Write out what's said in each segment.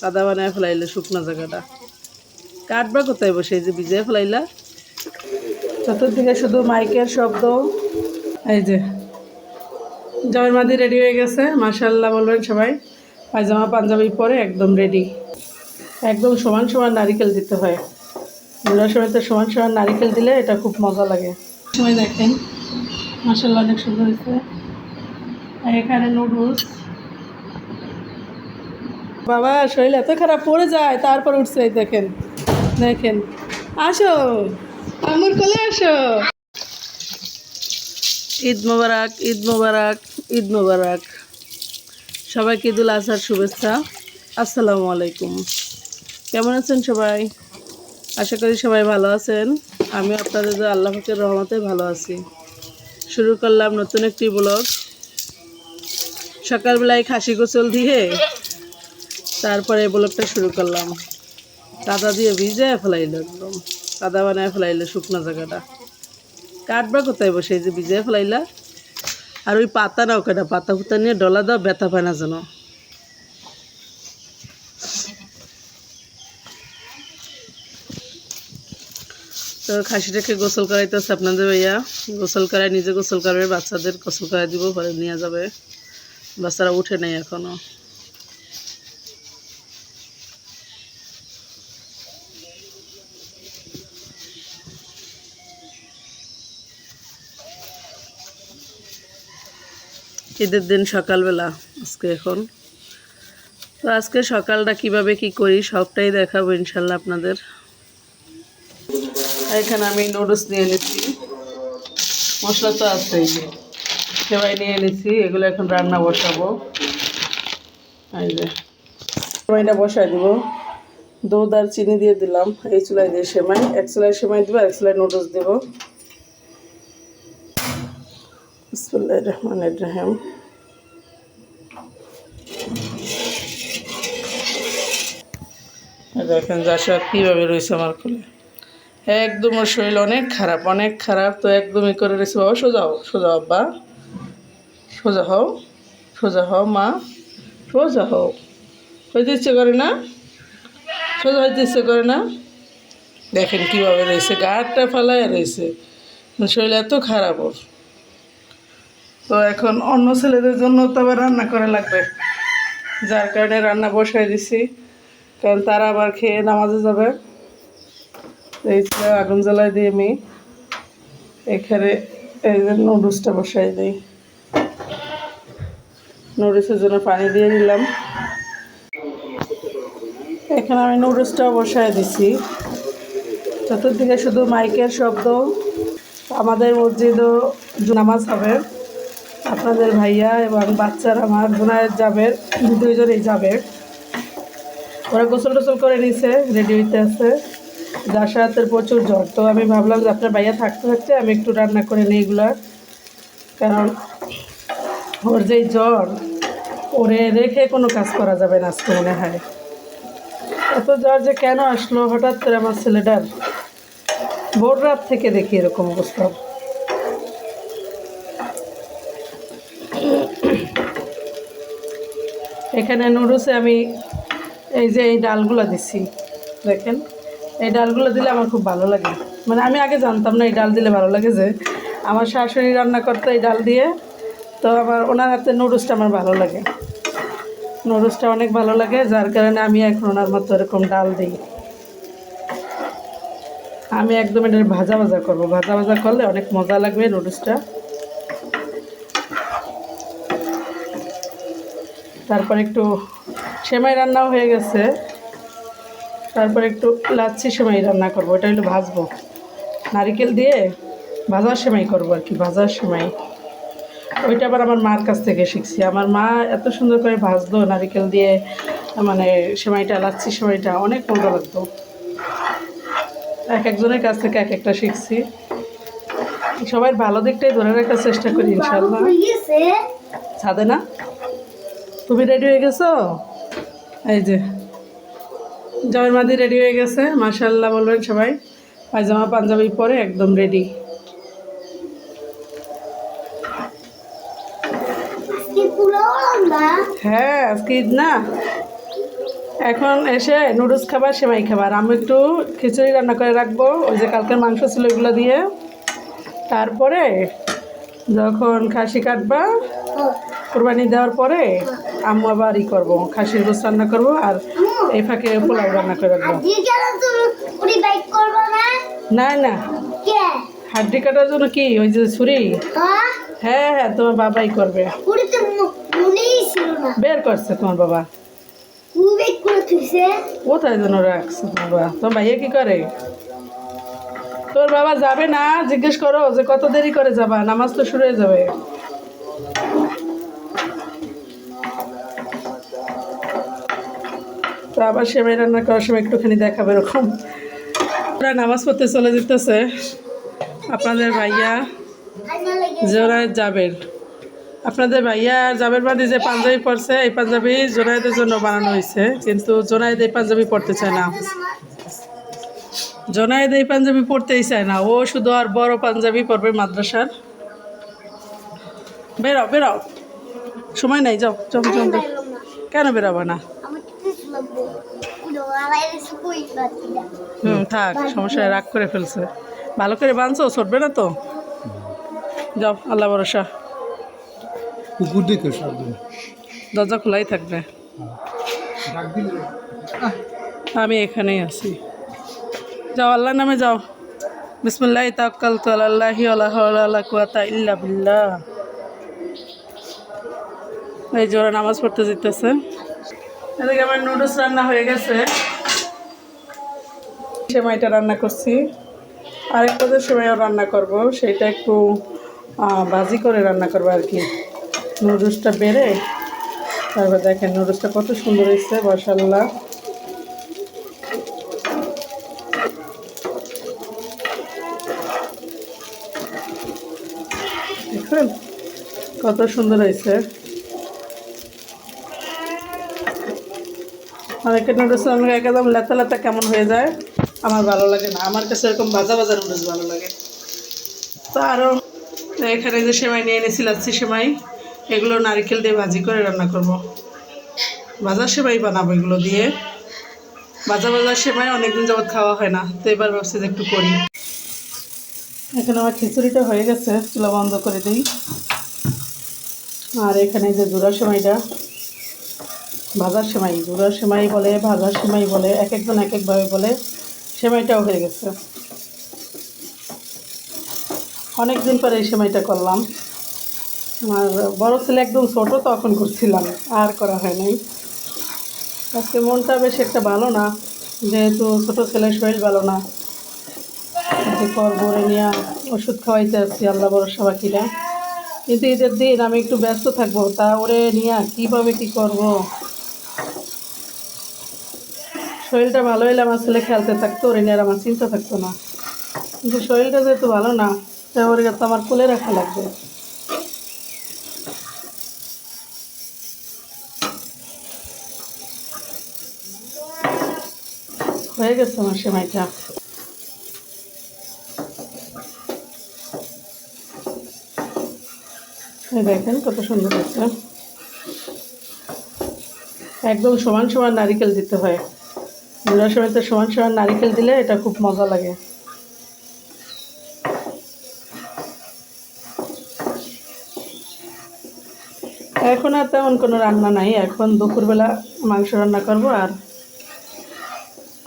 কাদা বানায় ফেলাইলে শুকনো জায়গাটা। কাটবা কোথায় বসে? এই যে ভিজিয়ে ফেলাইলা। চতুর্দিকে শুধু মাইকের শব্দ। এই যে জয়ের মাদি রেডি হয়ে গেছে। মাশাল্লাহ বলবেন সবাই, পায়জামা, পাঞ্জাবি পরে একদম রেডি একদম সমান সমান নারিকেল দিতে হয়। বুড়ার সময় তো সমান সমান নারিকেল দিলে এটা খুব মজা লাগে। সময় দেখেন মাসাল্লাহ অনেক সুন্দর হয়েছে। এখানে নুডলস। বাবা, শরীর এত খারাপ, পড়ে যায়। তারপর উঠছে দেখেন দেখেন। আসো আমার কোলে আসো। ঈদ মোবারক ঈদ মোবারক ঈদ মোবারক। সবাইকে ঈদুল আজহার শুভেচ্ছা। আসসালামু আলাইকুম। কেমন আছেন সবাই? আশা করি সবাই ভালো আছেন। আমি আপনাদের আল্লাহ পাকের রহমতে ভালো আছি। শুরু করলাম নতুন একটি ব্লগ। সকালবেলায় খাসি গোসল দিয়ে তারপরে ব্লগটা শুরু করলাম। কাদা দিয়ে ভিজে ফেলাইলো একদম। কাদা বানায় ফেলাইলো শুকনো জায়গাটা। কাটবা কোথায় বসে? যে ভিজে ফেলাইলা। আর ওই পাতা নাও কেটা, পাতা ফুতা নিয়ে ডলা দাও, ব্যথা পায় না যেন। তো খাসিটাকে গোসল করাইতেছে আপনাদের ভাইয়া। গোসল করায়, নিজে গোসল করবে বাচ্চাদের গোসল করাই দিব পরে নিয়ে যাবে। বাচ্চারা উঠে নেই এখনও। ঈদের দিন সকালবেলা, আজকে এখন। তো আজকে সকালটা কীভাবে কি করি সবটাই দেখাবো ইনশাল্লাহ আপনাদের। এখানে আমি নুডলস নিয়ে নিচ্ছি। মশলা তো আছেই। সেবাই নিয়ে নিচ্ছি, এগুলো এখন রান্না বসাবো। এই সেমাইটা বসাই দিব। দুধ আর চিনি দিয়ে দিলাম। এই চুলায় দিয়ে সেমাই, এক চুলায় সেমাই দিব এক চুলায় নুডলস দেবো। বিসমুল্লাহির রহমানির রহিম। দেখেন যাশা কীভাবে রয়েছে আমার কোলে। একদম ওর শরীর অনেক খারাপ অনেক খারাপ, তো একদমই করে রয়েছে। বাবা, সোজা হও, সোজা আব্বা। সোজা হও সোজা হও, মা। সোজা হও। হইতে ইচ্ছে করে না? সোজা হইতে ইচ্ছে করে না? দেখেন কীভাবে রয়েছে গাড়টা ফেলায় রয়েছে। শরীর এত খারাপ ওর। তো এখন অন্য ছেলেদের জন্য তো আবার রান্না করা লাগবে। যার কারণে রান্না বসাই দিছি। কারণ তারা আবার খেয়ে নামাজে যাবে। এই ছিল আগুন জ্বালাই দিয়ে আমি এখানে এই যে নুডলসটা বসাই দিই। নুডলসের জন্য পানি দিয়ে দিলাম। এখানে আমি নুডলসটাও বসাই দিছি। চতুর্দিকে শুধু মাইকের শব্দ। আমাদের মসজিদও নামাজ হবে। আপনাদের ভাইয়া এবং বাচ্চারা আমার বোনায়ের যাবে দুইজনেই যাবে। ওরা গোসল টোসল করে নিছে রেডি হইতে আছে। যাতায়াতের প্রচুর জ্বর। তো আমি ভাবলাম যে আপনার ভাইয়া থাকতে থাকতে আমি একটু রান্না করে নিই এগুলো। কারণ ওর যেই জ্বর, ওরে রেখে কোনো কাজ করা যাবে না আজকে মনে হয়। এত জ্বর যে কেন আসলো? হঠাৎ করে আমার ছেলেটার ভোর রাত থেকে দেখি এরকম অবস্থা। এখানে নুডলসে আমি এই যে এই ডালগুলো দিছি, দেখেন? এই ডালগুলো দিলে আমার খুব ভালো লাগে। মানে আমি আগে জানতাম না এই ডাল দিলে ভালো লাগে যে আমার শাশুড়ি রান্না করতো এই ডাল দিয়ে, তো আমার ওনার হাতে নুডলসটা আমার ভালো লাগে। নুডলসটা অনেক ভালো লাগে, যার কারণে আমি এখন ওনার মতো এরকম ডাল দিই। আমি একদম এটা ভাজা ভাজা করব। ভাজা ভাজা করলে অনেক মজা লাগবে নুডলসটা। তারপর একটু সেমাই রান্নাও হয়ে গেছে। তারপর একটু লাচ্ছি সেমাই রান্না করব এটা হলো ভাজবো। নারিকেল দিয়ে ভাজার সেমাই করব আর কি ভাজার সেমাই। ওইটা আবার আমার মার কাছ থেকে শিখছি। আমার মা এত সুন্দর করে ভাজতো নারিকেল দিয়ে মানে সেমাইটা লাচ্ছি সেমাইটা অনেক মজা লাগতো। এক একজনের কাছ থেকে এক একটা শিখছি। সবাই ভালো দিকটাই ধরে রাখার চেষ্টা করি ইনশাল্লাহ ছাদে না? তুমি রেডি হয়ে গেছো? এই যে জয়ের মাদি রেডি হয়ে গেছে মাশাল্লাহ বলবেন সবাই। পায়জামা পাঞ্জাবি পরে একদম রেডি হ্যাঁ আজকে ঈদ না? এখন এসে নুডলস খাবার সেমাই খাবার আমি একটু খিচুড়ি রান্না করে রাখব। ওই যে কালকের মাংস ছিল ওইগুলো দিয়ে। তারপরে যখন খাসি কাটবা কোরবানি দেওয়ার পরে আম্মু আবার ই করব খাসির গোস রান্না করব আর এই ফাঁকে পোলাও রান্না করে রাখব। না? না হাড্ডি কাটার জন্য কি? ওই যে ছুরি? হ্যাঁ? হ্যাঁ হ্যাঁ তোমার বাবাই করবে। বের করছে তোমার বাবা। কোথায় যেন রাখছে তোমার বাবা? তোমার ভাইয়া কি করে? তোর বাবা যাবে না? জিজ্ঞেস করো যে কত দেরি করে যাবা? নামাজ তো শুরু হয়ে যাবে। তো আবার সেমাই রান্না করার সময় একটুখানি দেখাবে এরকম। ওরা নামাজ পড়তে চলে যেতেছে। আপনাদের ভাইয়া জোনায়েদ জাবের। আপনাদের ভাইয়া জাবের বাদে যে পাঞ্জাবি পরছে, এই পাঞ্জাবি জোনায়েদের জন্য বানানো হয়েছে। কিন্তু জোনায়েদ এই পাঞ্জাবি পরতে চায় না। জোনায়েদ এই পাঞ্জাবি পরতেই চায় না। ও শুধু আর বড় পাঞ্জাবি পরবে মাদ্রাসার। বেরাও বেরাও সময় নাই যাও যাও যাও। কেন বেরাবো না? হুম থাক সমস্যা রাগ করে ফেলছে। ভালো করে বাঁধছো ছড়বে না তো? যাও আল্লাহ ভরসা। কুকুর দেখে দরজা খোলাই থাকবে। আমি এখানেই আছি। যাও আল্লাহ নামে যাও। বিসমুল্লাহ তাক্কাল তো আল্লাহি আল্লাহ কুয়াতা ইল্লা বিল্লাহ। এই জোরে নামাজ পড়তে যেতেছে এদিকে আমার নুডলস রান্না হয়ে গেছে। সেমাইটা রান্না করছি। আরেক পদের সেমাইও রান্না করব, সেটা একটু ভাজি করে রান্না করব আর কি। নুডলসটা বেড়ে, তারপর দেখেন নুডলসটা কত সুন্দর হয়েছে মাশাল্লাহ দেখুন কত সুন্দর হয়েছে। অনেকের নুডলস আমাকে একদম লেতা লেতা কেমন হয়ে যায়। আমার ভালো লাগে না। আমার কাছে এরকম ভাজা ভাজা নুডলস ভালো লাগে। তো আরও এখানে যে সেমাই নিয়ে এনেছি, লাচ্ছি সেমাই, এগুলো নারকেল দিয়ে ভাজি করে রান্না করব। ভাজা সেমাই বানাবো এগুলো দিয়ে। ভাজা ভাজা সেমাই অনেকদিন যাবত খাওয়া হয় না, তো এবার ভাবছি যে একটু করি। এখন আমার খিচুড়িটা হয়ে গেছে, চুলা বন্ধ করে দিই। আর এখানে যে জোড়া সেমাইটা ভাজার সেমাই জোড়া সেমাই বলে ভাজার সেমাই বলে, এক একজন এক একভাবে বলে। সেমাইটাও হয়ে গেছে। অনেক দিন পরে এই সেমাইটা করলাম। আর বড় ছেলে একদম ছোটো, তখন করছিলাম, আর করা হয় নাই। আজকে মনটা বেশ একটা ভালো না, যেহেতু ছোটো ছেলের শরীর ভালো না। যে করব রে নিয়ে ওষুধ খাওয়াইতে আসছি, আল্লাহ ভরসা বাকিরা কিন্তু ঈদের দিন আমি একটু ব্যস্ত থাকব, তা ওরে নিয়ে কীভাবে কী করব? শরীরটা ভালো হলে আমার ছেলে খেলতে থাকতো নিয়ে আমার চিন্তা থাকতো না। কিন্তু শরীরটা যেহেতু ভালো না, তা ওরে তো আমার কোলে রাখা লাগবে। হয়ে গেছে আমার সেমাইটা। দেখেন কত সুন্দর হচ্ছে একদম সমান সমান নারিকেল দিতে হয়। গুঁড়ার সময় তো সমান সমান নারিকেল দিলে এটা খুব মজা লাগে। এখন আর তেমন কোনো রান্না নাই, এখন দুপুরবেলা মাংস রান্না করব আর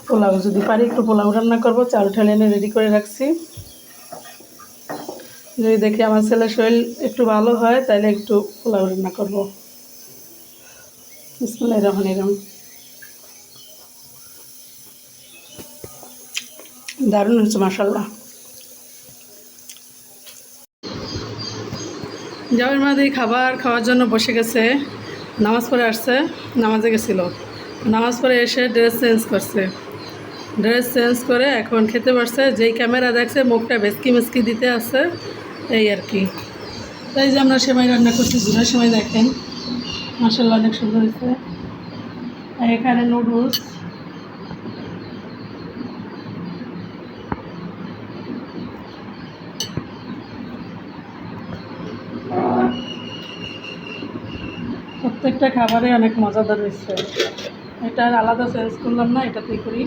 পোলাও। যদি পারি একটু পোলাও রান্না করব, চাল ঠাল এনে রেডি করে রাখছি। যদি দেখি আমার ছেলের শরীর একটু ভালো হয়, তাহলে একটু পোলাও রান্না করব। বিসমুল্লাহ রহমান দারুণ হচ্ছে মাসাল্লাহ জামাই মাদি খাবার খাওয়ার জন্য বসে গেছে, নামাজ পড়ে আসছে, নামাজে গেছিল। নামাজ পড়ে এসে ড্রেস চেঞ্জ করছে। ড্রেস চেঞ্জ করে এখন খেতে পারছে যেই ক্যামেরা দেখছে মুখটা ভেসকি মেসকি দিতে আছে, এই আর কি। তাই যে আমরা সেমাই রান্না করছি জিরা সময় দেখেন। মাসাল্লাহ অনেক সুন্দর হয়েছে। এখানে নুডলস। প্রত্যেকটা খাবারে অনেক মজাদার হয়েছে। এটা আলাদা চেঞ্জ করলাম না, এটাতেই করি।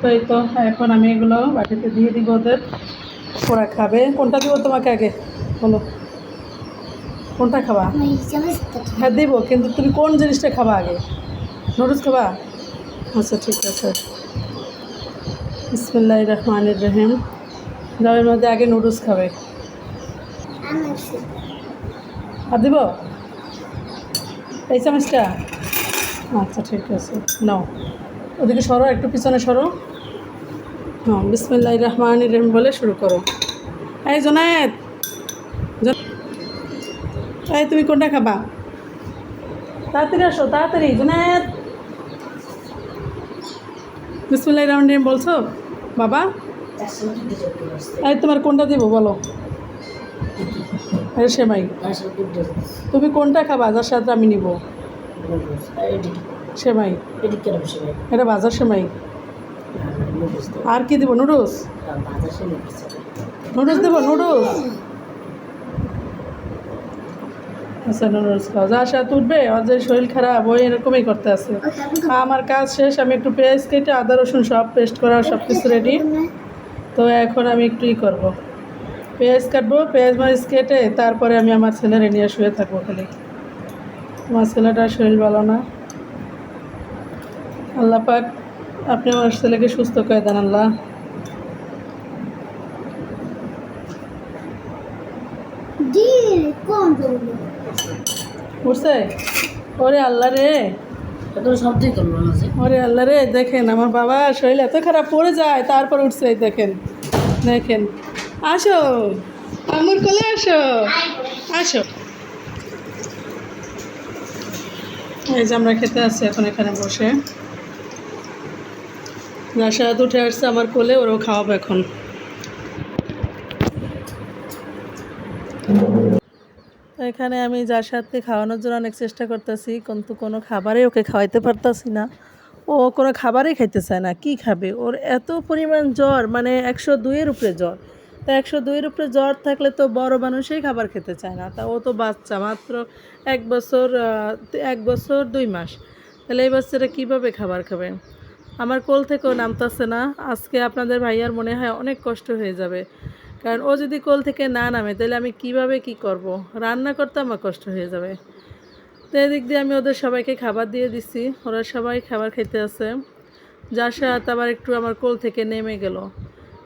তো এই তো, এখন আমি এগুলো বাটিতে দিয়ে দিব ওদের। ওরা খাবে। কোনটা দিব তোমাকে আগে? বলো। কোনটা খাবা? হ্যাঁ দিব, কিন্তু তুমি কোন জিনিসটা খাবা আগে? নুডলস খাবা? আচ্ছা ঠিক আছে। বিসমিল্লাহ রহমান রহিম। ডাবের মধ্যে আগে নুডলস খাবে। আর দিব? এই চামচটা? আচ্ছা ঠিক আছে। নাও। ওদিকে সরো একটু পিছনে সরো। হ্যাঁ বিসমিল্লাহ রহমান রহিম বলে শুরু করো। এই জোনায়েত এই তুমি কোনটা খাবা? তাড়াতাড়ি আসো তাড়াতাড়ি জোনায়েত বিসমিল্লাহ রহমান রহিম বলছো? বাবা? এই তোমার কোনটা দিব বলো। সেমাই। তুমি কোনটা খাবা? যার সাথে আমি নিব। সেমাই। এটা বাজার সেমাই। আর কি দিব? নুডলস? নুডলস দেবো? নুডলস? আচ্ছা নুডলস খাও। যার সাথে উঠবে যে শরীর খারাপ, ওই এরকমই করতে আছে। আমার কাজ শেষ, আমি একটু পেঁয়াজ কেটে আদা রসুন সব পেস্ট করা সব কিছু রেডি তো এখন আমি একটু ই করব। পেঁয়াজ কাটবো পেঁয়াজ মাছ কেটে তারপরে আমি আমার ছেলেরে নিয়ে শুয়ে থাকব খালি। আমার ছেলেটার শরীর ভালো না। আল্লাহ পাক আপনি আমার ছেলেকে সুস্থ করে দেন আল্লাহ। বুঝছে ওরে আল্লাহ রে। ওরে আল্লাহ রে দেখেন আমার বাবা শরীর এত খারাপ পড়ে যায় তারপর উঠছে দেখেন। দেখেন। আসো। আমার কোলে আসো। আসো। এই যে আমরা খেতে আসছি এখন এখানে বসে। রাশাদ উঠে আসছে আমার কোলে, ওরও খাওয়াবো এখন। এখানে আমি যার সাথে খাওয়ানোর জন্য অনেক চেষ্টা করতেছি, কিন্তু কোনো খাবারে ওকে খাওয়াইতে পারতাছি না। ও কোনো খাবারই খাইতে চায় না, কি খাবে? ওর এত পরিমাণ জ্বর মানে একশো দুইয়ের উপরে জ্বর। তা একশো দুইয়ের উপরে জ্বর থাকলে তো বড় মানুষই খাবার খেতে চায় না। তা ও তো বাচ্চা, মাত্র এক বছর এক বছর দুই মাস। তাহলে এই বাচ্চারা কীভাবে খাবার খাবে? আমার কোল থেকেও নামতাছে না। আজকে আপনাদের ভাইয়ার মনে হয় অনেক কষ্ট হয়ে যাবে। কারণ ও যদি কোল থেকে না নামে, তাহলে আমি কীভাবে কি করব? রান্না করতে আমার কষ্ট হয়ে যাবে। তো এদিক দিয়ে আমি ওদের সবাইকে খাবার দিয়ে দিছি। ওরা সবাই খাবার খেতে আছে। যার সাথে আবার একটু আমার কোল থেকে নেমে গেল।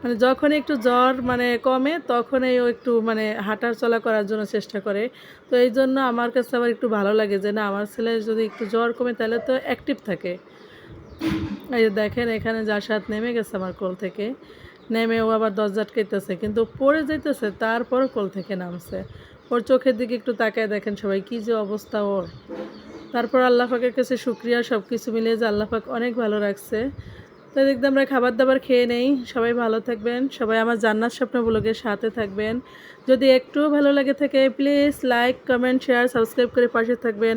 মানে যখনই একটু জ্বর মানে কমে, তখনই ও একটু মানে হাঁটার চলা করার জন্য চেষ্টা করে। তো এই জন্য আমার কাছে আবার একটু ভালো লাগে যে, না, আমার ছেলে যদি একটু জ্বর কমে, তাহলে তো অ্যাক্টিভ থাকে। এই যে দেখেন, এখানে যার সাথে নেমে গেছে আমার কোল থেকে। নেমে ও আবার দরজা আটকাইতেছে কিন্তু পড়ে যাইতেছে, তারপরও কোল থেকে নামছে। ওর চোখের দিকে একটু তাকায় দেখেন সবাই, কী যে অবস্থা ওর। তারপর আল্লাহ পাকের কাছে শুক্রিয়া সব কিছু মিলিয়ে যে আল্লাহ পাক অনেক ভালো রাখছে। তো দেখতে আমরা খাবার দাবার খেয়ে নেই। সবাই ভালো থাকবেন। সবাই আমার জান্নাত স্বপ্ন ব্লগের সাথে থাকবেন। যদি একটু ভালো লাগে থাকে please like comment share subscribe করে পাশে থাকবেন।